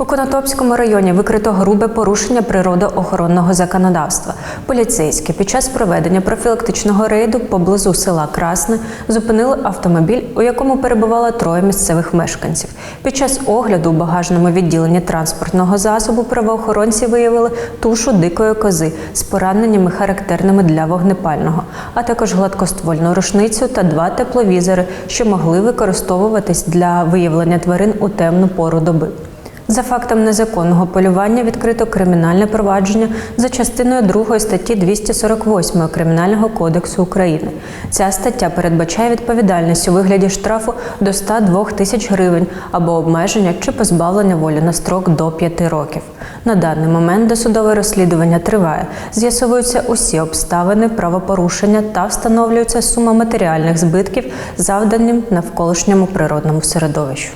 У Конотопському районі викрито грубе порушення природоохоронного законодавства. Поліцейські під час проведення профілактичного рейду поблизу села Красне зупинили автомобіль, у якому перебувало троє місцевих мешканців. Під час огляду у багажному відділенні транспортного засобу правоохоронці виявили тушу дикої кози з пораненнями, характерними для вогнепального, а також гладкоствольну рушницю та два тепловізори, що могли використовуватись для виявлення тварин у темну пору доби. За фактом незаконного полювання відкрито кримінальне провадження за частиною 2 статті 248 Кримінального кодексу України. Ця стаття передбачає відповідальність у вигляді штрафу до 102 тисяч гривень або обмеження чи позбавлення волі на строк до 5 років. На даний момент досудове розслідування триває. З'ясовуються усі обставини правопорушення та встановлюється сума матеріальних збитків, завданим навколишньому природному середовищу.